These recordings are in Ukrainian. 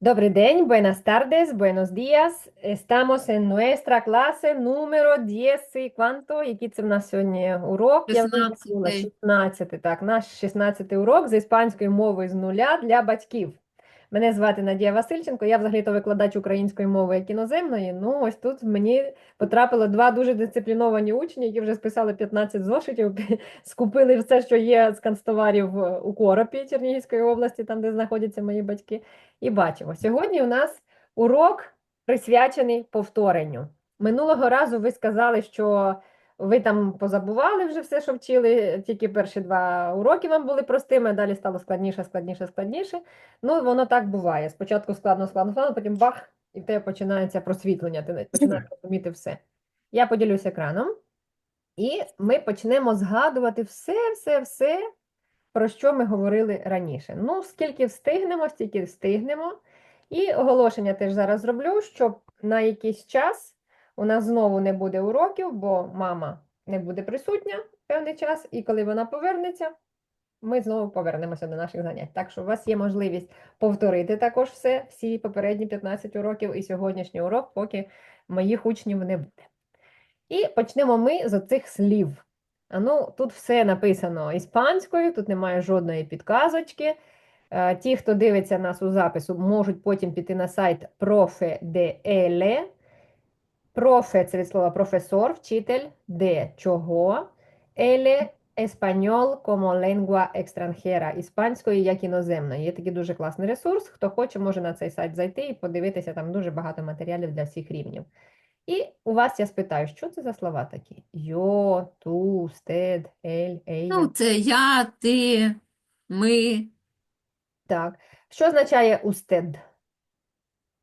Добрий день, buenas tardes, buenos días. Estamos en nuestra clase número 10. і Quanto? Який це в нас сьогодні урок? Я вже 16. 16, так, наш 16 урок з іспанської мови з нуля для батьків. Мене звати Надія Васильченко, я взагалі-то викладач української мови як іноземної. Ну, ось тут мені потрапило два дуже дисципліновані учні, які вже списали 15 зошитів, скупили все, що є з канцтоварів е, у Коропі Чернігівської області, там, де знаходяться мої батьки. І бачимо, сьогодні у нас урок присвячений повторенню. Минулого разу ви сказали, що ви там позабували вже все, що вчили, тільки перші два уроки вам були простими, далі стало складніше, складніше, складніше. Ну, воно так буває. Спочатку складно, складно, складно, потім бах, і в тебе починається просвітлення, ти починаєш розуміти все. Я поділюсь екраном, і ми почнемо згадувати все, все, все, про що ми говорили раніше. Ну, скільки встигнемо, стільки встигнемо. І оголошення теж зараз зроблю, щоб на якийсь час у нас знову не буде уроків, бо мама не буде присутня певний час, і коли вона повернеться, ми знову повернемося до наших занять. Так що у вас є можливість повторити також все, всі попередні 15 уроків і сьогоднішній урок, поки моїх учнів не буде. І почнемо ми з оцих слів. Ну, тут все написано іспанською, тут немає жодної підказочки. Е, Ті, хто дивиться нас у запису, можуть потім піти на сайт Profe.de. Профе це від слова професор, вчитель, де чого. Еле español como lengua extranjera, іспанської як іноземної. Є такий дуже класний ресурс. Хто хоче, може на цей сайт зайти і подивитися, там дуже багато матеріалів для всіх рівнів. І у вас я спитаю, що це за слова такі? Йо, ту, стед, ель, ейя. Ну, це я, ти, ми. Так. Що означає устед?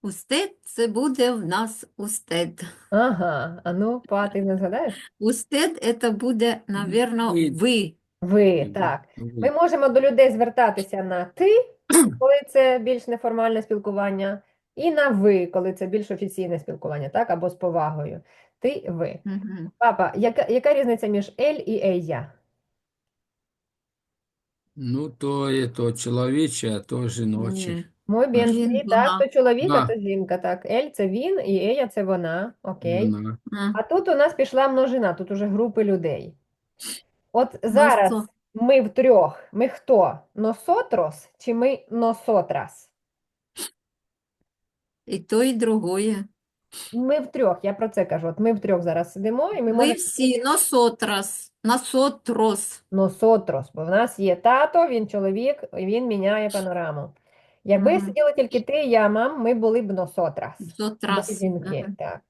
Устед це буде в нас устед. Ага, а ну, па, ти не згадаєш? Устед це буде, навірно, Ви. ви. Ви, так. Ми можемо до людей звертатися на ти, коли це більш неформальне спілкування, і на ви, коли це більш офіційне спілкування, так, або з повагою. Ти, ви. Мгм. Папа, яка, яка різниця між ель і ея? Ну, то є то чоловіче, а то жіноче. Ні. Muy bien, Він, sí, так, вона. то чоловік, а Да. то жінка, так. Ель – це він, і ея – це вона, окей. Вона. М. А тут у нас пішла множина, тут уже групи людей. От зараз Носо- ми втрьох, ми хто? Носотрос чи ми носотрас? І то, і другое. Ми втрьох, я про це кажу. От ми втрьох зараз сидимо, і ми Ми можемо всі носотрас, носотрос. носотрос, бо в нас є тато, він чоловік, і він міняє панораму. Якби Мгм. сиділи тільки ти і я, мам, ми були б носотрас. Жінки, Ага. так.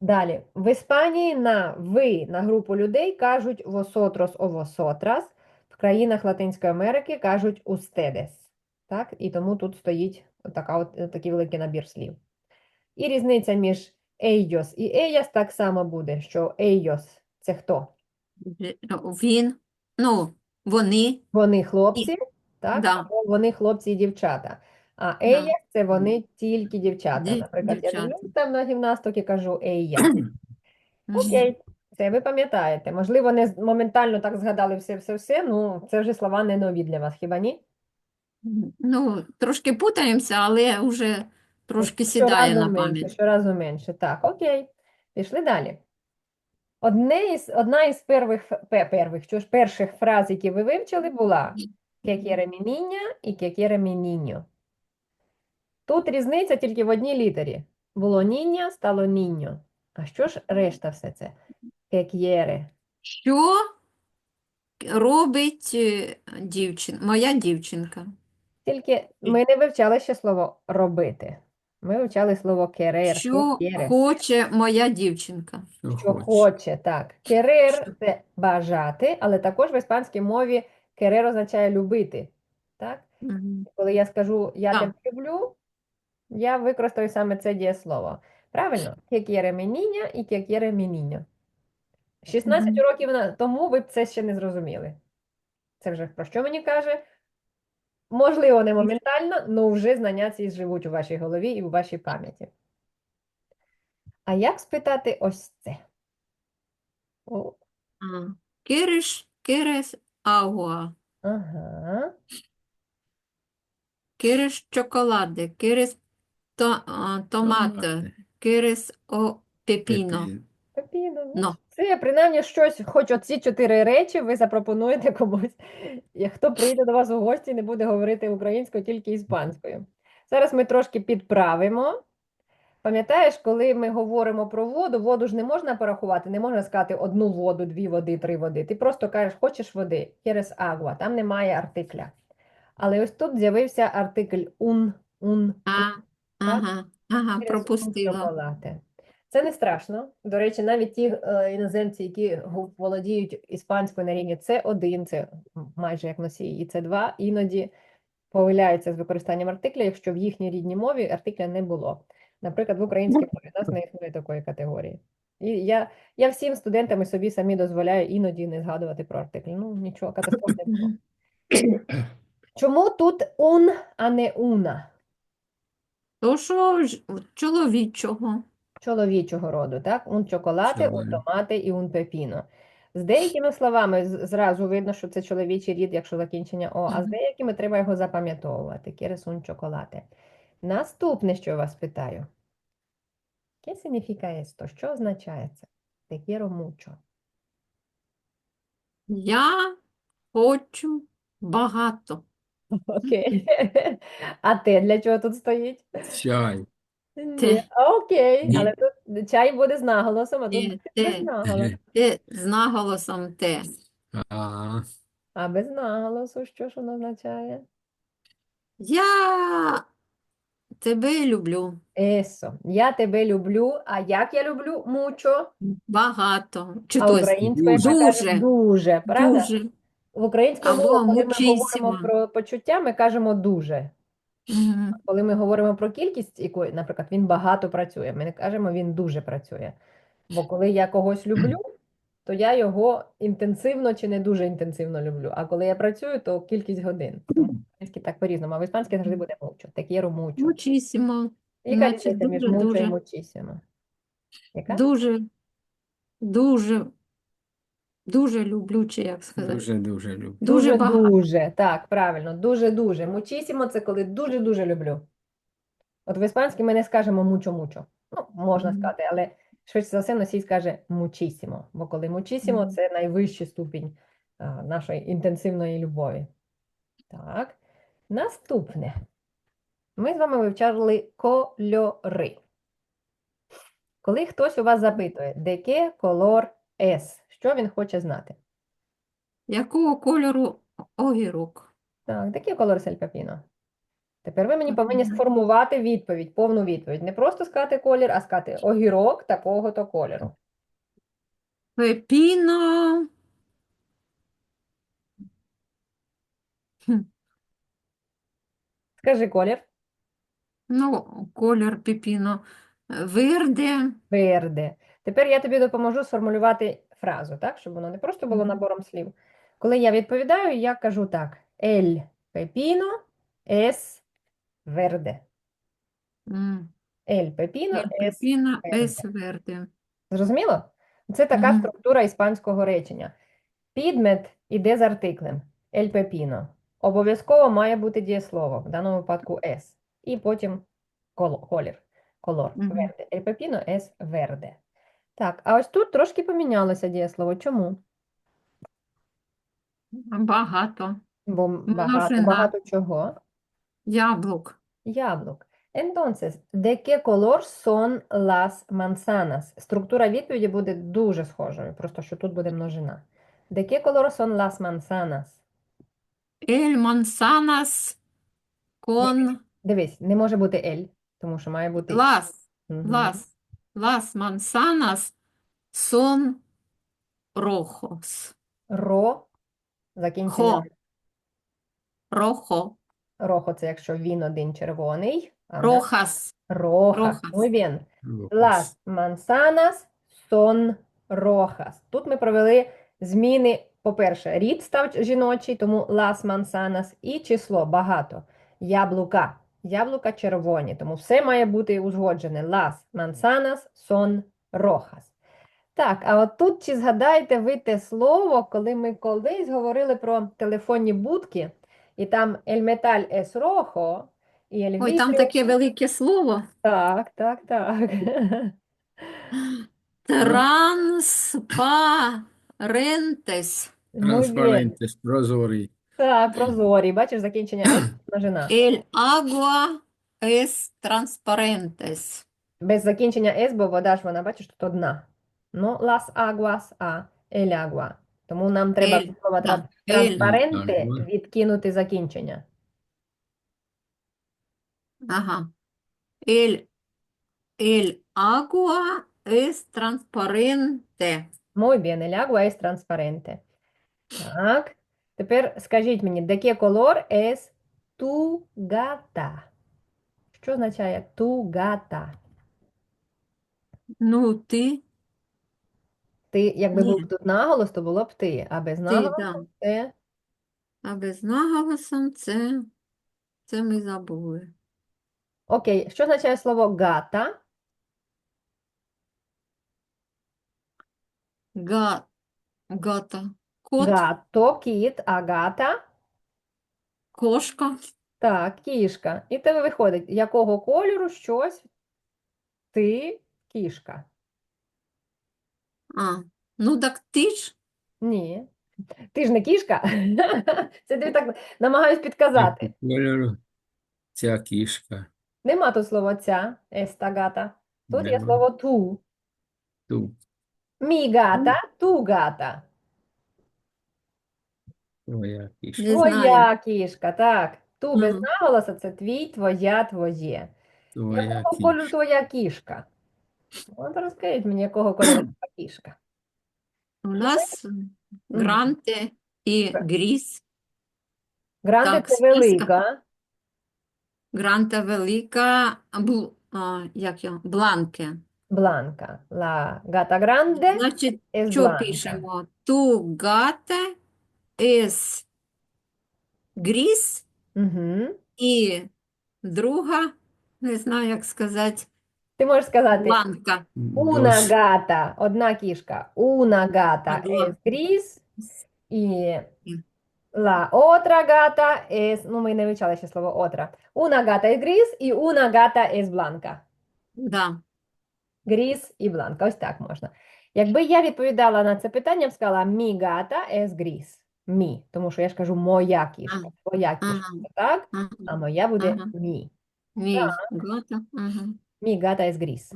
Далі. В Іспанії на ви на групу людей кажуть восотрос о восотрас, в країнах Латинської Америки кажуть устедес. Так? І тому тут стоїть така от, такий великий набір слів. І різниця між ellos і ellas так само буде, що ellos – це хто? Він, ну, вони, Вони хлопці, так? да. Або вони хлопці і дівчата. А Да. це вони тільки дівчата. Ді- Наприклад, я дівчата. дивлюсь там на гімнасток і кажу. Мгм. Окей, це ви пам'ятаєте. Можливо, не з- моментально так згадали все-все-все, ну це вже слова не нові для вас, хіба ні? Ну, трошки путаємося, але вже трошки сідає на менше, пам'ять. щоразу менше. Так, окей. Пішли далі. Одне із, одна із первих, пе- первих, що ж, перших фраз, які ви вивчили, була «que quiere mi niña» і «que quiere mi niño». Тут різниця тільки в одній літері. Було «ніння», стало «ніньо». А що ж решта все це? «Que quiere». Що робить е, дівчин... моя дівчинка? Тільки ми не вивчали ще слово «робити». Ми вивчали слово «querer», Що «que хоче моя дівчинка? Що Що хоче. хоче, так. Querer – це бажати, але також в іспанській мові querer означає любити. Так? Мгм. Коли я скажу «я Так. тебе люблю», я використаю саме це дієслово. Правильно? «Que quiere mi niña» і «que quiere mi niño». 16 Мгм. років тому ви б це ще не зрозуміли. Це вже про що мені каже? Можливо, не моментально, але вже знання ці живуть у вашій голові і у вашій пам'яті. А як спитати ось це? О, А. Agua? ага. Quieres chocolate? Quieres то, а, томате, Томати. quieres o pepino? Пепін. Пепіно, ну, Ну. Це принаймні щось, хоч оці чотири речі ви запропонуєте комусь. І хто прийде до вас у гості, і не буде говорити українською, тільки іспанською. Зараз ми трошки підправимо. Пам'ятаєш, коли ми говоримо про воду, воду ж не можна порахувати, не можна сказати одну воду, дві води, три води. Ти просто кажеш, хочеш води, quieres agua, там немає артикля. Але ось тут з'явився артикль un, un, А, ага, ага, пропустила. Це не страшно. До речі, навіть ті е, іноземці, які володіють іспанською на рівні С1, це майже як носій, і С2, іноді помиляються з використанням артикля, якщо в їхній рідній мові артикля не було. Наприклад, в українській мові у нас не існує такої категорії. І я, я всім студентам і собі самі дозволяю іноді не згадувати про артикль. Ну, нічого, катастроф не було. Чому тут un, а не una? То що чоловічого. чоловічого роду, так? Un chocolate, un Чоловік. tomate і un pepino. З деякими словами зразу видно, що це чоловічий рід, якщо закінчення О, а з деякими треба його запам'ятовувати. Quieres un chocolate. Наступне, що я вас питаю. ¿Qué significa esto? Що означає це? Te quiero mucho. Я хочу багато. Окей. А те для чого тут стоїть? Чай. Ні. Те. Окей, Ні. але тут чай буде з наголосом, а тут без те, наголосу. те з наголосом те. А, А без наголосу, що ж воно означає? Я тебе люблю Eso. Я тебе люблю. А як я люблю? Мучо. багато. Чи А українською дуже. кажемо Дуже. правда? дуже. В українському Або коли ми говоримо про почуття, ми кажемо дуже. Мгм. Коли ми говоримо про кількість, якої, наприклад, він багато працює, ми не кажемо він дуже працює. Бо коли я когось люблю, то я його інтенсивно чи не дуже інтенсивно люблю. А коли я працюю, то кількість годин. Тому в так по-різному, а в іспанській завжди буде мучо. Te quiero mucho. Мучісімо. Яка значить, різниця між дуже, мучо і дуже. мучісімо? Яка? Дуже, дуже, дуже люблю, чи як сказати. дуже-дуже люблю. Дуже Дуже, багато. дуже, так, правильно, дуже-дуже. Мучісімо це коли дуже-дуже люблю. От в іспанській ми не скажемо мучо-мучо. Ну, можна Мгм. сказати, але швидше за все носій скаже мучісімо, бо коли мучісімо Мгм. це найвищий ступінь а, нашої інтенсивної любові. Так, наступне. Ми з вами вивчали кольори. Коли хтось у вас запитує, деке колор ес, що він хоче знати? Якого кольору огірок? Так, такі колор сель пепіно. Тепер ви мені повинні сформувати відповідь, повну відповідь. Не просто сказати колір, а сказати огірок такого-то кольору. Пепіно. Скажи колір. Ну, колір пепіно. Верде. Верде. Тепер я тобі допоможу сформулювати фразу, так? Щоб воно не просто було набором слів. Коли я відповідаю, я кажу так: El pepino es verde. М, El pepino El es pepino verde. es verde. Зрозуміло? Це така Мгм. структура іспанського речення. Підмет іде з артиклем el pepino. Обов'язково має бути дієслово, в даному випадку es. І потім колір, колор, verde. El pepino es verde. Так, а ось тут трошки помінялося дієслово. Чому? Багато. Бо багато, Множина. багато чого. Яблук. Яблук. Entonces, ¿de qué color son las manzanas? Структура відповіді буде дуже схожою, просто що тут буде множина. ¿De qué color son las manzanas? El manzanas con Дивись, не може бути ель, тому що має бути las. Мгм. Las. Las manzanas son rojos. ро, закінчення Хо. Rojo. рохо, це якщо він один червоний, а на- Rojas. роха. Rojas. Muy bien. Las manzanas son rojas. Тут ми провели зміни. По-перше, рід став жіночий, тому las manzanas і число багато. Яблука. Яблука червоні, тому все має бути узгоджене. Las manzanas son rojas. Так, а от тут чи згадаєте ви те слово, коли ми колись говорили про телефонні будки, і там metal es rojo, і ель Ой, там таке велике слово. Так, так, так. Транспарентес. Muy прозорий. Так, прозорі. Бачиш, закінчення «с» множина. El agua es transparentes. Без закінчення «с», бо вода ж вона, бачиш, тут одна. Ну, las aguas, а el agua. Тому нам треба Ель, від слова відкинути закінчення. Ага. El, el agua es transparente. Muy bien, el agua es transparente. Так. Тепер скажіть мені, color es tu gata? Що означає gata? Ну, ти, Ти, якби Ні. був тут наголос, то було б ти, а без наголосу да. це А без наголосом це, це ми забули. Окей, що означає слово гата? Га, гата. Кот, Гато, кіт, а гата кошка. так, кішка. І тебе виходить, якого кольору щось ти кішка? А, ну так ти ж. Ні. Ти ж не кішка. Це тобі так намагаюсь підказати. Кольору ця кішка. Нема тут слова ця, еста гата. Тут є Нема. слово ту. Ту, Мі гата, ту гата. Твоя кішка. Не знаю. Твоя кішка, так. Ту без Мгм. наголоса це твій, твоя, твоє. Твоя Якого кольору кішка. твоя кішка? От розкажіть мені, якого кольору твоя кішка. У нас гранте і гріз. Гранде Так, це списка. велика, Гранта велика, бл, а, як його, бланке. бланка. La gata grande Значить, що blanca. пишемо? Ту гата ес гріз Угу. і друга, не знаю, як сказати, Ти можеш сказати бланка. una Дос- gata, одна кішка. Una gata Одна. es gris і la otra gata es, ну ми не вивчали ще слово otra. Una gata es gris і una gata es blanca. Да. Гріс і бланка. Ось так можна. Якби я відповідала на це питання, я б сказала мі гата ес гріс. Мі, тому що я ж кажу моя кішка, Ага. твоя кішка, Ага. так? Ага. А моя буде Ага. мі. Мій гата. Мі гата ес гріс.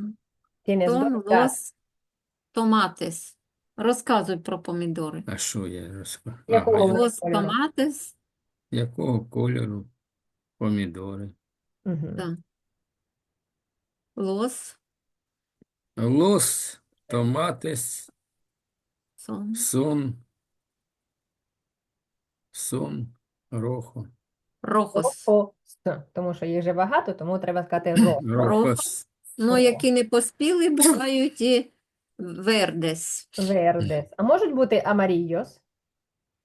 Лос томатес. Розказуй про помідори. А що я розкажу? Якого Ага, я- Лос томатес. Якого кольору помідори? Да. Лос Лос, томатес, сон. сон, сон, рохо. Рохос. Рохос, тому що їх же багато, тому треба сказати ро. Рохос, Ну, які не поспіли, бувають і вердес. Вердес. А можуть бути амарійос,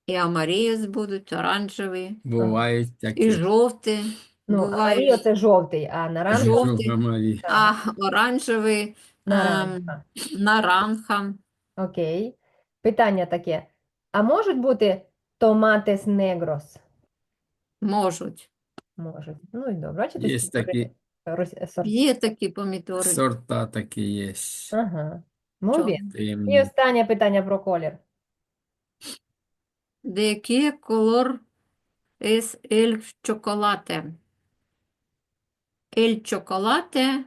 І амарієс будуть, оранжеві, бувають і жовті ну, бувають. амарійо це жовтий, а наранха Жовтий. Жовтий. А оранжевий наранха. наранха. Окей. Питання таке. А можуть бути томатес негрос? Можуть. Можуть. Ну і добре. Бачите, Є скільки такі рос- сорт- Є такі помідори. сорта такі є. Ага. Muy Чого? bien. І Темні. останнє питання про колір. De qué color es el chocolate? El chocolate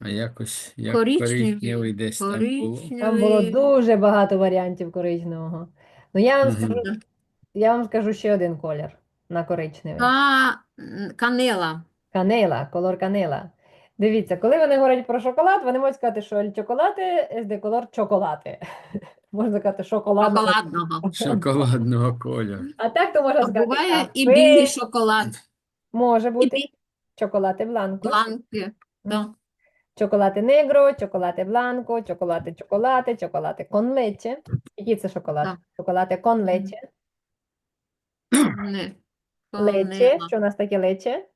А якось як Коричневий, коричневий десь там було. Там було коричневий. дуже багато варіантів коричневого. Ну, я вам Мгм. скажу, я вам скажу ще один колір на коричневий. Ка... Канела. Канела, колор канела. Дивіться, коли вони говорять про шоколад, вони можуть сказати, що es de color chocolate. Можна сказати шоколадного. Шоколадного. Шоколадного кольору. А так то можна А сказати буває і білий шоколад. може бути бі- чоколаде бланко. бланки. Да. Чоколаде негро, чоколаде бланко, чоколаде, чоколаде con leche. Який це шоколад? Чоколаде con leche. Не. Лече. Що у нас таке лече?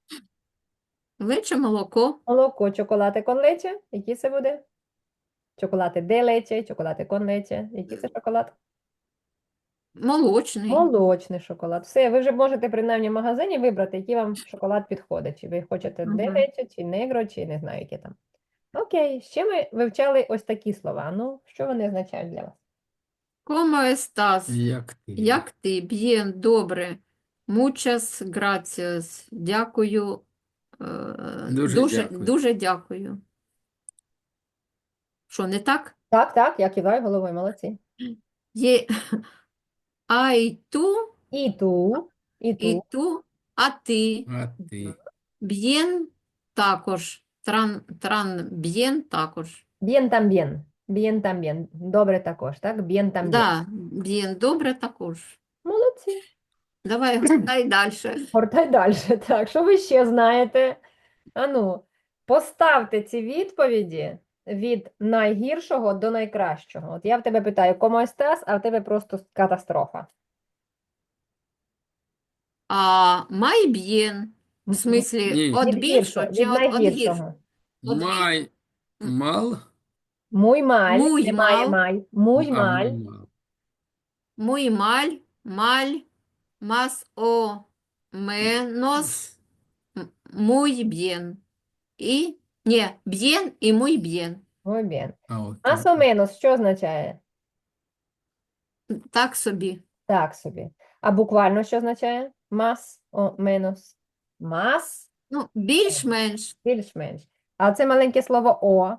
Лече молоко. Молоко, чоколаде con leche. Який це буде? Чоколаде de leche, чоколаде con leche. Який це шоколад? Молочний. Молочний шоколад. Все, ви вже можете принаймні в магазині вибрати, який вам шоколад підходить. Чи ви хочете Мгм. девече, чи негро, чи не знаю, які там. Окей, ще ми вивчали ось такі слова. Ну, що вони означають для вас? Como estás? Як ти? Як ти? Bien, добре. Muchas gracias. Дякую. е, Дуже дуже, дякую. дуже дякую. Що, не так? Так, так, я киваю головою, молодці. Є ай ту, І ту, і і ту. ту, а ти. А ти? Bien також. Тран, тран bien також. Bien también. Bien también. Добре також, так? Bien también. Да, bien, добре також. Молодці. Давай гуртай далі. Гортай далі. Так, що ви ще знаєте? Ану, поставте ці відповіді від найгіршого до найкращого. От я в тебе питаю, «Cómo estás?», а в тебе просто катастрофа. А май bien, в смислі, Ні. від Від більшого чи від найгіршого. гіршого? От Май, мал? Muy mal, Muy немає mal. май. Muy А, mal. Muy mal, mal, más o menos, muy bien. І, ні, bien і muy bien. Muy bien. А от Más так. o menos, що означає? Так собі. Так собі. А буквально що означає? Más o menos. Más, Ну, більш-менш. більш-менш. А це маленьке слово о.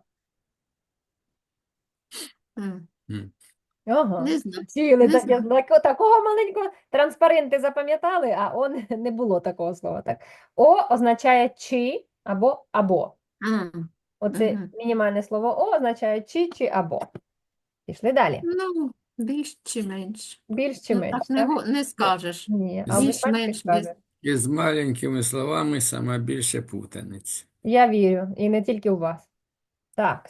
Ага. Не знаю. Не таке, знаю. тако- такого маленького транспаренти запам'ятали, а он не було такого слова. Так. О означає чи або або. М, Оце Мгм. мінімальне слово о означає чи чи або. Пішли далі. Ну, більш чи менш. Більш чи Ну, менш, так не, так? го- не скажеш. Ні, а ви Більш-менш бачите, без-. І з маленькими словами сама більше путаниця. Я вірю, і не тільки у вас. Так.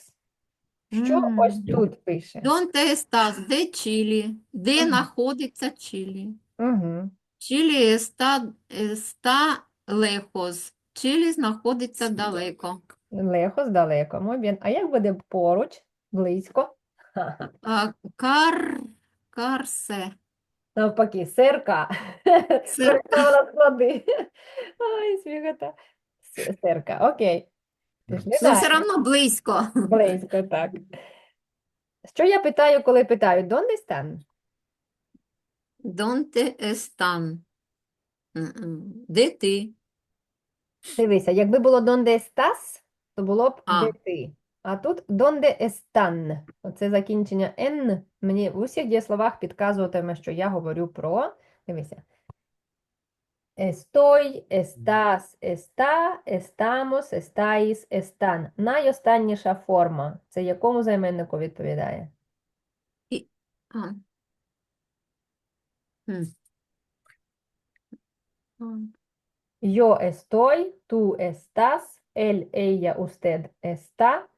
Що М. ось тут пише? Донте estás? Де Чилі? Де Мгм. знаходиться Чилі? Угу. Чилі está, está lejos. Чилі знаходиться далеко. Здалеко. Muy bien. А як буде поруч, близько? Ха-ха. А, Кар... Карсе. Навпаки, серка. Серка. Переставила склади. Сміхота. С- Серка, окей. Пішли Ну, далі. все одно близько. Близько, так. Що я питаю, коли питаю, «Донде стан?» Донте están? Де ти? Дивися, якби було «Донде estás», то було б А. «де ти». А тут «Донде están?» Оце закінчення «н» мені в усіх дієсловах підказуватиме, що я говорю про, дивися, Estoy, estás, está, estamos, estáis, están. Найостанніша форма. Це якому займеннику відповідає? А. М. А. Yo estoy, tú estás, él, ella, usted está,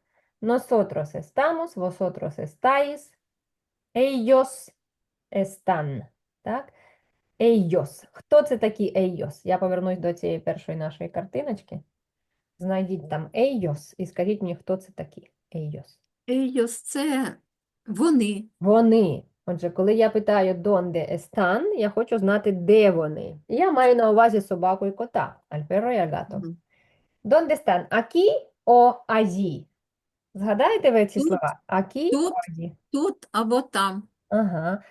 nosotros estamos, vosotros estáis, ellos están. Так? Ellos. Хто це такі ellos? Я повернусь до цієї першої нашої картиночки. Знайдіть там ellos і скажіть мені, хто це такі ellos. Ellos – це вони. Вони. Отже, коли я питаю «Донде están?», я хочу знати, де вони. Я маю на увазі собаку і кота, al gato. Мгм. ¿Dónde están? Aquí o allí? Згадаєте ви ці Тут, слова? O тут. allí? Тут або там. Ага.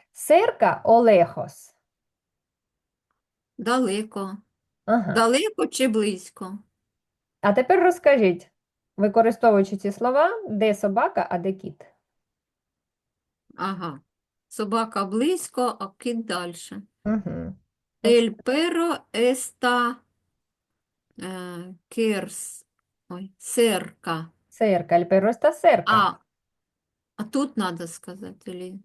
O lejos? Далеко. Ага. Далеко чи близько? А тепер розкажіть, використовуючи ці слова, де собака, а де кіт? Ага. Собака близько, а кіт далі. Угу. El perro está eh, kers, ой, cerca. Cerca, el perro está cerca. А, а тут треба сказати.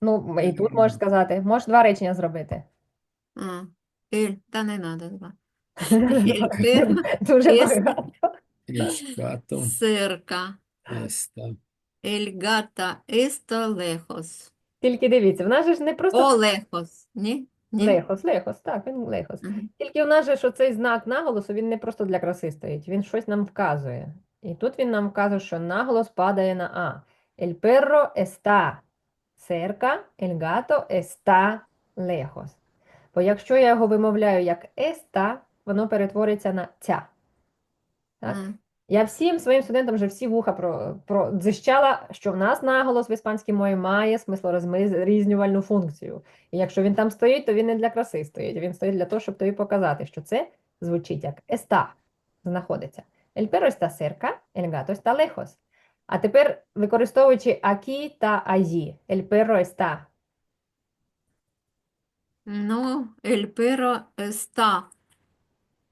Ну, і тут можеш сказати, можеш два речення зробити. А, ель, та не треба два. El Дуже Ес- багато. Ескато, cerca. еста. Gata está. Тільки дивіться, в нас же ж не просто О, lejos. Ні? Ні? лехос, лехос, так, він лехос. Мгм. Тільки в нас же ж оцей знак наголосу, він не просто для краси стоїть, він щось нам вказує. І тут він нам вказує, що наголос падає на А. El perro está cerca, el gato está lejos. Бо якщо я його вимовляю як está, воно перетвориться на ця. Так? М. Я всім своїм студентам вже всі вуха про, про дзищала, що в нас наголос в іспанській мові має смислорозрізнювальну функцію. І якщо він там стоїть, то він не для краси стоїть, він стоїть для того, щоб тобі показати, що це звучить як está, знаходиться. El perro está cerca, el gato está lejos. А тепер, використовуючи aquí та allí, el perro está. Ну, el perro está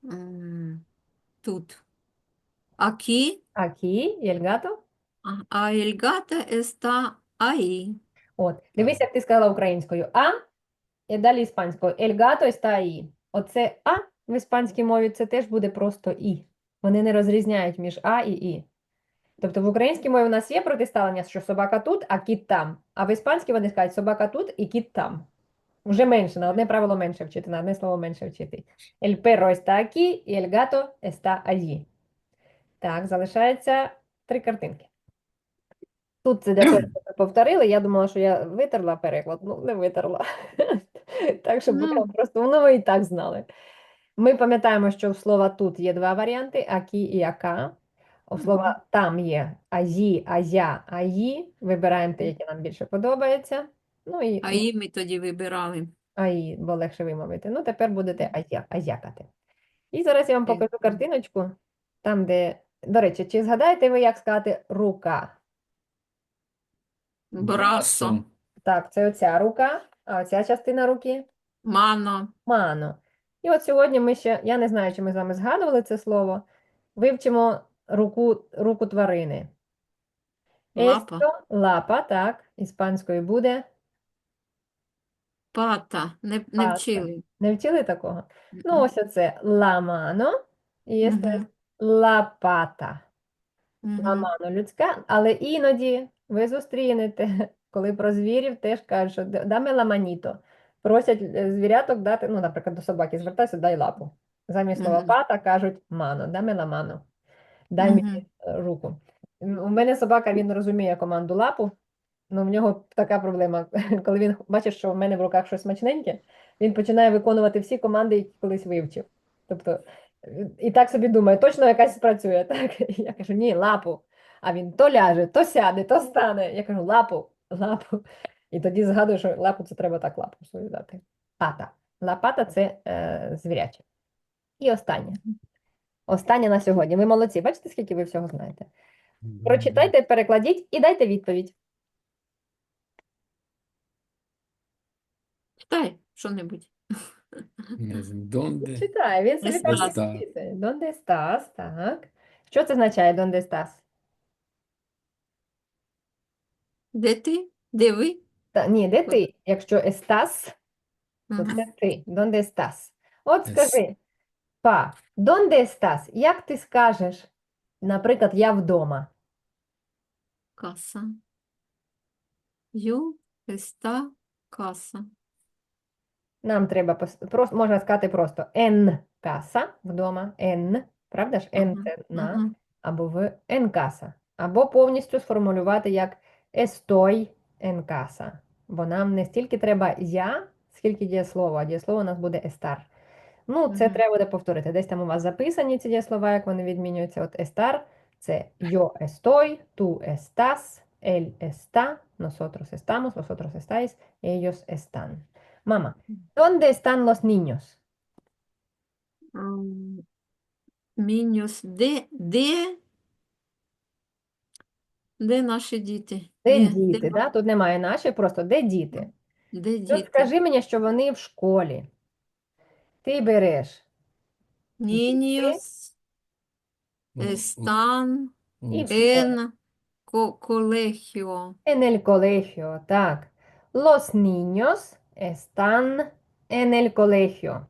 м, тут. Aquí, Aquí і el gato. а а el gato está ahí. От, дивись, як ти сказала українською а, і далі іспанською. El gato está ahí. Оце а в іспанській мові це теж буде просто і. Вони не розрізняють між а і і. Тобто в українській мові у нас є протиставлення, що собака тут, а кіт там. А в іспанській вони скажуть собака тут і кіт там. Вже менше, на одне правило менше вчити, на одне слово менше вчити. El perro está aquí і el gato está allí. Так, залишається три картинки. Тут це для повторили. Я думала, що я витерла переклад, ну не витерла. Так, щоб Ну. просто ну, ви і так знали. Ми пам'ятаємо, що в слова тут є два варіанти: акі і ака. У слова там є азі, азя, аї. Вибираємо те, яке нам більше подобається. Ну і Ahí ми тоді вибирали. аї, бо легше вимовити. Ну, тепер будете азя, азякати. І зараз я вам покажу картиночку, там, де, до речі, чи згадаєте ви, як сказати рука? Брасо, Так, це оця рука, а оця частина руки мано, мано. І от сьогодні ми ще, я не знаю, чи ми з вами згадували це слово, вивчимо руку, руку тварини. лапа, Esto, лапа, так, іспанською буде. Пата. Не, не Пата. вчили. Не вчили такого? Ну, Мгм. ось оце la mano, і es Мгм. la pata. Мгм. Ламано людська, але іноді ви зустрінете, коли про звірів теж кажуть, що «Да- даме ламаніто. Просять е, звіряток дати, ну, наприклад, до собаки звертайся, дай лапу. Замість слова Мгм. пата кажуть мано, даме ламано. Дай Мгм. мені е, руку. М, У мене собака, він розуміє команду лапу, але в нього така проблема. Коли він бачить, що в мене в руках щось смачненьке, він починає виконувати всі команди, які колись вивчив. Тобто, і так собі думає, точно якась спрацює. Так? Я кажу, ні, лапу. А він то ляже, то сяде, то стане. Я кажу, лапу, лапу. І тоді згадую, що лапу це треба так лапу свою дати. Пата. Лапата це е, звіряче. І останнє. Останнє на сьогодні. Ви молодці. Бачите, скільки ви всього знаєте? Прочитайте, перекладіть і дайте відповідь. Читай що-небудь. Не знаю, Донде? Читає, він собі Estás. записує. Донде estás? Так. Що це означає донде estás? Де ти? Де ви? Та, ні, де ти? Якщо estás, то це ти. Донде estás? От Ес. скажи, па, донде estás? Як ти скажеш, наприклад, я вдома? Каса. Ю, еста, каса. Нам треба просто, можна сказати просто en casa вдома, en, правда ж? Ага, це на, або в en casa. Або повністю сформулювати як estoy en casa. Бо нам не стільки треба я, скільки дієслово, а дієслово у нас буде estar. Ну, це Мгм. треба буде повторити. Десь там у вас записані ці дієслова, як вони відмінюються. От estar – це yo estoy, tú estás, él está, nosotros estamos, vosotros estáis, ellos están. Мама, ¿dónde están los niños? М, Мінус. Де, де, де наші діти? Де Де, діти? де, Да? Тут немає наші, просто де діти? де Тут діти? скажи мені, що вони в школі. Ти береш і в ен, ко- колегіо. En el colegio, так. Los niños están en el colegio.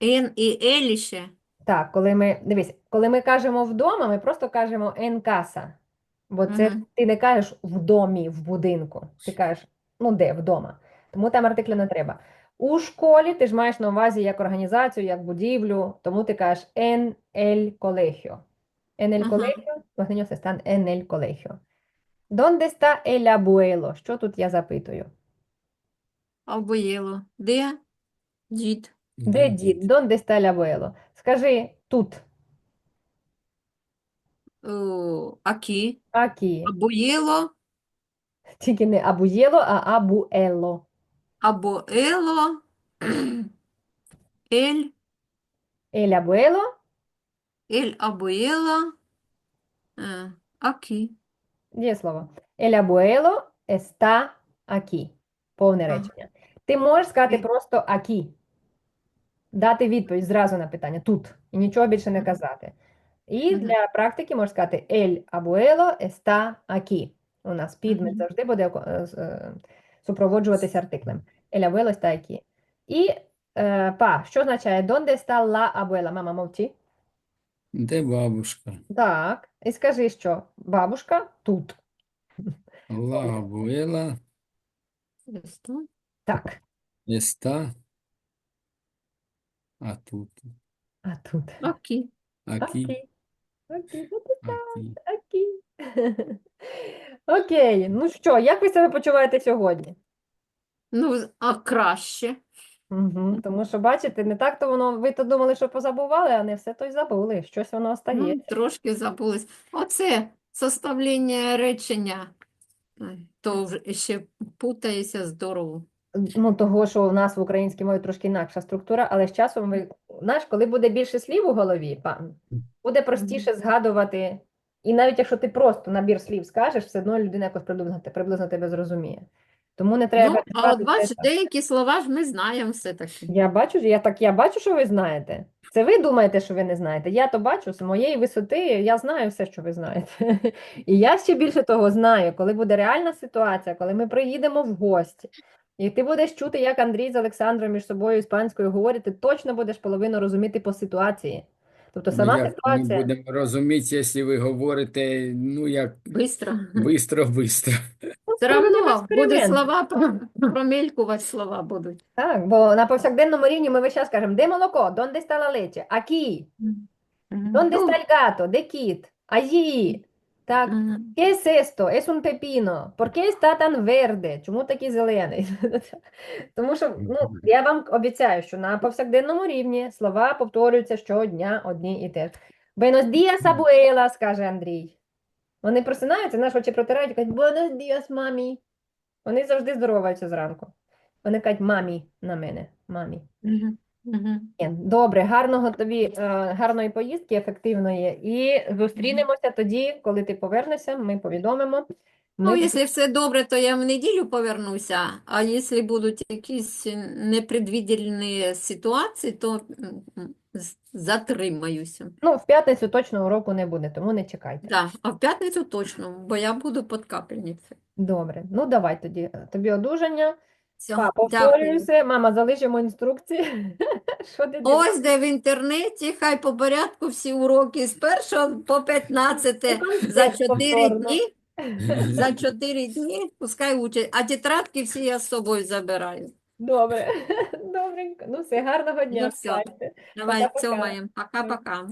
Ен і еліше. Так, коли ми, дивись, коли ми кажемо вдома, ми просто кажемо en casa. Бо це Мгм. ти не кажеш в домі, в будинку. Ти кажеш, ну де, вдома. Тому там артикля не треба. У школі ти ж маєш на увазі як організацію, як будівлю, тому ти кажеш en el colegio. En el Ага. colegio, los niños están en el colegio. Донде ста ель абуело? Що тут я запитую? Абоєло. Де? Дід. Де дід? Донде ста ель абуело? Скажи тут. О, Акі. Акі. Абоєло. Тільки не абуєло, а абуело. Абоело. Ель. Ель абуело? Ель абоєло. Е, Акі. Є слово. El abuelo está aquí. Повне речення. Ти можеш сказати просто aquí. Дати відповідь зразу на питання тут. І нічого більше не казати. І для практики можеш сказати El abuelo está aquí. У нас підмет завжди буде е, е, супроводжуватися артиклем. El abuelo está aquí. І е, па, що означає Donde está la abuela? Мама, мовчи. Де бабушка? Так. І скажи, що бабушка тут. La abuela Листо. Так. está а тут. А тут. Акі. Aquí, Окей. Окей, ну, aquí. окей. Окей, ну що, як ви себе почуваєте сьогодні? Ну, а краще. Угу. Тому що, бачите, не так то воно, ви то думали, що позабували, а не все то й забули. Щось воно Ну, остає. трошки забулись. Оце составлення речення. То вже ще путається здорово. Ну, того, що у нас в українській мові трошки інакша структура, але з часом ви, знаєш, коли буде більше слів у голові, пан, буде простіше згадувати. І навіть якщо ти просто набір слів скажеш, все одно людина якось приблизно, приблизно тебе зрозуміє. Тому не треба Ну, а от бачиш, деякі слова ж ми знаємо все-таки. Я бачу, я так я бачу, що ви знаєте. Це ви думаєте, що ви не знаєте. Я то бачу з моєї висоти, я знаю все, що ви знаєте. І я ще більше того знаю, коли буде реальна ситуація, коли ми приїдемо в гості, і ти будеш чути, як Андрій з Олександром між собою іспанською говорять, ти точно будеш половину розуміти по ситуації. Тобто Ну, сама як ми ситуація. будемо розуміти, якщо ви говорите, ну, як Бистро. бистро-бистро. Все проведемо одно буде слова, про- промелькувати слова будуть. Так, бо на повсякденному рівні ми весь час кажемо, де молоко, донде ста ла лече, акі, донде Ну, ста де кіт, allí. Так. ¿Qué es esto? Es un pepino. ¿Por qué está tan verde? Чому такий зелений? Тому що, ну, я вам обіцяю, що на повсякденному рівні слова повторюються щодня одні і те ж. Buenos días, abuela, скаже Андрій. Вони просинаються, наші очі протирають і кажуть, Buenos días, мамі. Вони завжди здороваються зранку. Вони кажуть, мамі на мене, мамі. Добре, гарного тобі, е, гарної поїздки, ефективної. І зустрінемося тоді, коли ти повернешся, ми повідомимо. Ну, якщо все добре, то я в неділю повернуся, а якщо будуть якісь непредвидені ситуації, то затримаюся. Ну, в п'ятницю точно уроку не буде, тому не чекайте. Да, а в п'ятницю точно, бо я буду під капельницею. Добре, ну давай тоді. Тобі одужання. Па, дякую. повторююся, мама, залишимо інструкції. Що ти Ось де в інтернеті, хай по порядку всі уроки з 1 по 15 за конспект 4 повторно. дні. За 4 дні пускай учать, а тетрадки всі я з собою забираю. Добре, добренько. Ну все, гарного дня. Ну, все. Давай, Пока-пока. цьомаємо. Пока-пока.